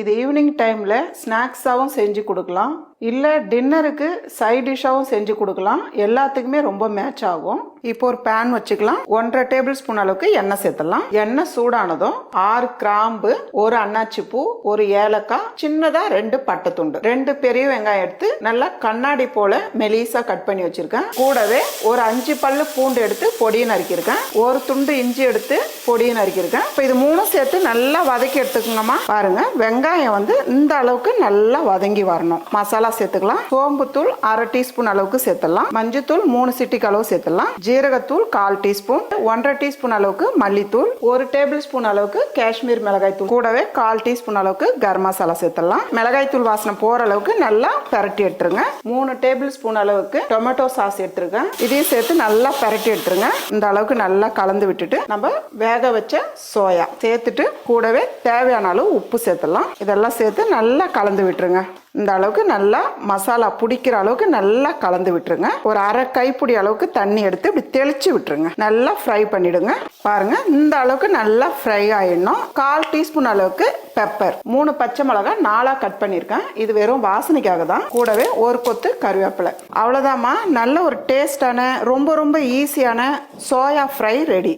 இது ஈவினிங் டைமில் ஸ்நாக்ஸாகவும் செஞ்சு கொடுக்கலாம். இல்லை டின்னருக்கு சைட் டிஷ்ஷாகவும் செஞ்சு கொடுக்கலாம். எல்லாத்துக்குமே ரொம்ப மேட்ச் ஆகும். இப்போ ஒரு பேன் வச்சுக்கலாம். ஒன்றரை டேபிள் ஸ்பூன் அளவுக்கு எண்ணெய் சேர்த்துடலாம். எண்ணெய் சூடானதும் ஆறு கிராம்பு ஒரு அன்னாச்சி பூ ஒரு ஏலக்காய் சின்னதா ரெண்டு பட்டை துண்டு. ரெண்டு பெரிய வெங்காயம் எடுத்து நல்லா கண்ணாடி போல மெலிசா கட் பண்ணி வச்சிருக்கேன். கூடவே ஒரு அஞ்சு பல்லு பூண்டு எடுத்து பொடியை நறுக்கியிருக்கேன். ஒரு துண்டு இஞ்சி எடுத்து பொடியை நறுக்கியிருக்கேன். இப்போ இது மூணும் சேர்த்து நல்லா வதக்கி எடுத்துக்கோங்கம்மா. பாருங்க வெங்காயம் வந்து இந்த அளவுக்கு நல்லா வதங்கி வரணும். மசாலா சேர்த்துக்கலாம். சோம்புத்தூள் அரை டீஸ்பூன் அளவுக்கு சேர்த்துடலாம். மஞ்சத்தூள் மூணு சிட்டிக்கு அளவு சேர்த்துடலாம். ஜீரகத்தூள் கால் டீஸ்பூன் ஒன்றரை டீஸ்பூன் அளவுக்கு மல்லித்தூள் ஒரு டேபிள் ஸ்பூன் அளவுக்கு காஷ்மீர் மிளகாய் தூள் கூடவே கால் டீஸ்பூன் அளவுக்கு கரம் மசாலா சேர்த்துடலாம். மிளகாய் தூள் வாசனை போற அளவுக்கு நல்லா பரட்டி எடுத்துருங்க. மூணு டேபிள் ஸ்பூன் அளவுக்கு டொமேட்டோ சாஸ் எடுத்துருக்கேன். இதையும் சேர்த்து நல்லா பரட்டி எடுத்துருங்க. இந்த அளவுக்கு நல்லா கலந்து விட்டுட்டு நம்ம வேக வச்ச சோயா சேர்த்துட்டு கூடவே தேவையான அளவு உப்பு சேர்த்துடலாம். இதெல்லாம் சேர்த்து நல்லா கலந்து விட்டுருங்க. இந்த அளவுக்கு நல்லா மசாலா பிடிக்கிற அளவுக்கு நல்லா கலந்து விட்டுருங்க. ஒரு அரை கைப்பிடி அளவுக்கு தண்ணி எடுத்து இப்படி தெளிச்சு விட்டுருங்க. நல்லா ஃப்ரை பண்ணிடுங்க. பாருங்க இந்த அளவுக்கு நல்லா ஃப்ரை ஆயிடணும். கால் டீஸ்பூன் அளவுக்கு பெப்பர் மூணு பச்சை மிளகாய் நாளாக கட் பண்ணியிருக்கேன். இது வெறும் வாசனைக்காக தான். கூடவே ஒரு கொத்து கருவேப்பிலை. அவ்வளோதாம்மா நல்ல ஒரு டேஸ்டான ரொம்ப ரொம்ப ஈஸியான சோயா ஃப்ரை ரெடி